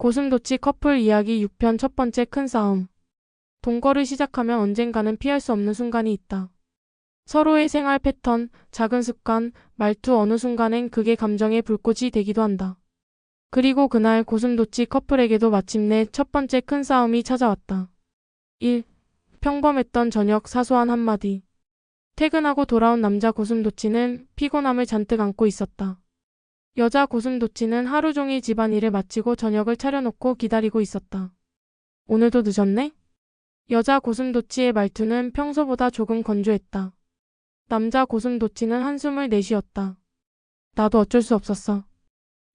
고슴도치 커플 이야기 6편 첫 번째 큰 싸움. 동거를 시작하면 언젠가는 피할 수 없는 순간이 있다. 서로의 생활 패턴, 작은 습관, 말투 어느 순간엔 그게 감정의 불꽃이 되기도 한다. 그리고 그날 고슴도치 커플에게도 마침내 첫 번째 큰 싸움이 찾아왔다. 1. 평범했던 저녁 사소한 한마디. 퇴근하고 돌아온 남자 고슴도치는 피곤함을 잔뜩 안고 있었다. 여자 고슴도치는 하루 종일 집안일을 마치고 저녁을 차려놓고 기다리고 있었다. 오늘도 늦었네? 여자 고슴도치의 말투는 평소보다 조금 건조했다. 남자 고슴도치는 한숨을 내쉬었다. 나도 어쩔 수 없었어.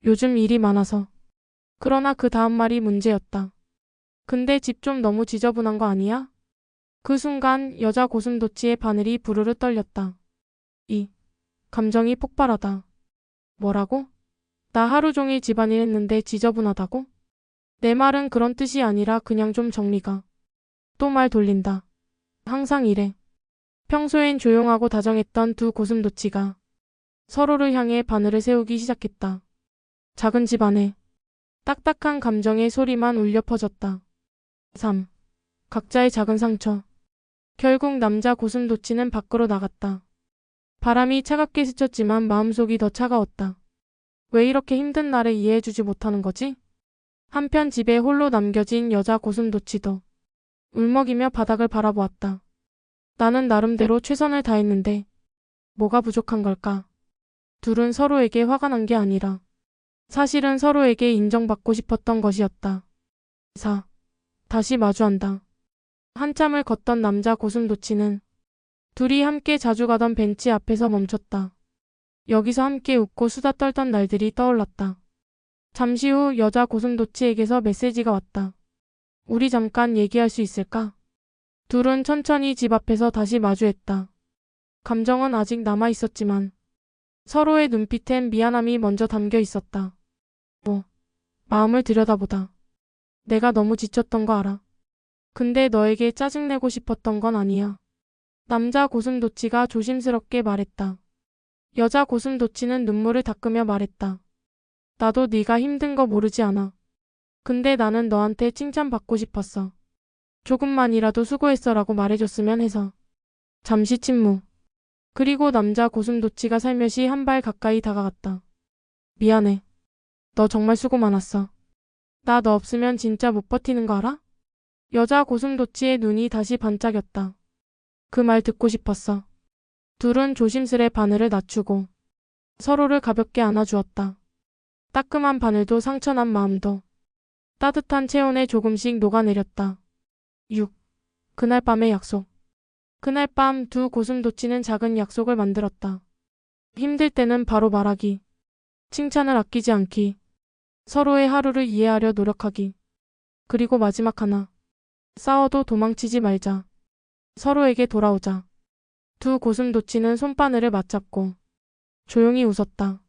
요즘 일이 많아서. 그러나 그 다음 말이 문제였다. 근데 집 좀 너무 지저분한 거 아니야? 그 순간 여자 고슴도치의 바늘이 부르르 떨렸다. 이 감정이 폭발하다. 뭐라고? 나 하루 종일 집안일 했는데 지저분하다고? 내 말은 그런 뜻이 아니라 그냥 좀 정리가. 또 말 돌린다. 항상 이래. 평소엔 조용하고 다정했던 두 고슴도치가 서로를 향해 바늘을 세우기 시작했다. 작은 집 안에 딱딱한 감정의 소리만 울려 퍼졌다. 3. 각자의 작은 상처. 결국 남자 고슴도치는 밖으로 나갔다. 바람이 차갑게 스쳤지만 마음속이 더 차가웠다. 왜 이렇게 힘든 나를 이해해주지 못하는 거지? 한편 집에 홀로 남겨진 여자 고슴도치도 울먹이며 바닥을 바라보았다. 나는 나름대로 최선을 다했는데 뭐가 부족한 걸까? 둘은 서로에게 화가 난 게 아니라 사실은 서로에게 인정받고 싶었던 것이었다. 4. 다시 마주한다. 한참을 걷던 남자 고슴도치는 둘이 함께 자주 가던 벤치 앞에서 멈췄다. 여기서 함께 웃고 수다 떨던 날들이 떠올랐다. 잠시 후 여자 고슴도치에게서 메시지가 왔다. 우리 잠깐 얘기할 수 있을까? 둘은 천천히 집 앞에서 다시 마주했다. 감정은 아직 남아 있었지만 서로의 눈빛엔 미안함이 먼저 담겨 있었다. 뭐, 마음을 들여다보다. 내가 너무 지쳤던 거 알아. 근데 너에게 짜증내고 싶었던 건 아니야. 남자 고슴도치가 조심스럽게 말했다. 여자 고슴 도치는 눈물을 닦으며 말했다. 나도 네가 힘든 거 모르지 않아. 근데 나는 너한테 칭찬받고 싶었어. 조금만이라도 수고했어라고 말해줬으면 해서. 잠시 침묵. 그리고 남자 고슴도치가 살며시 한 발 가까이 다가갔다. 미안해. 너 정말 수고 많았어. 나 너 없으면 진짜 못 버티는 거 알아? 여자 고슴도치의 눈이 다시 반짝였다. 그 말 듣고 싶었어. 둘은 조심스레 바늘을 낮추고 서로를 가볍게 안아주었다. 따끔한 바늘도 상처난 마음도 따뜻한 체온에 조금씩 녹아내렸다. 6. 그날 밤의 약속. 그날 밤 두 고슴도치는 작은 약속을 만들었다. 힘들 때는 바로 말하기. 칭찬을 아끼지 않기. 서로의 하루를 이해하려 노력하기. 그리고 마지막 하나. 싸워도 도망치지 말자. 서로에게 돌아오자. 두 고슴도치는 손바늘을 맞잡고 조용히 웃었다.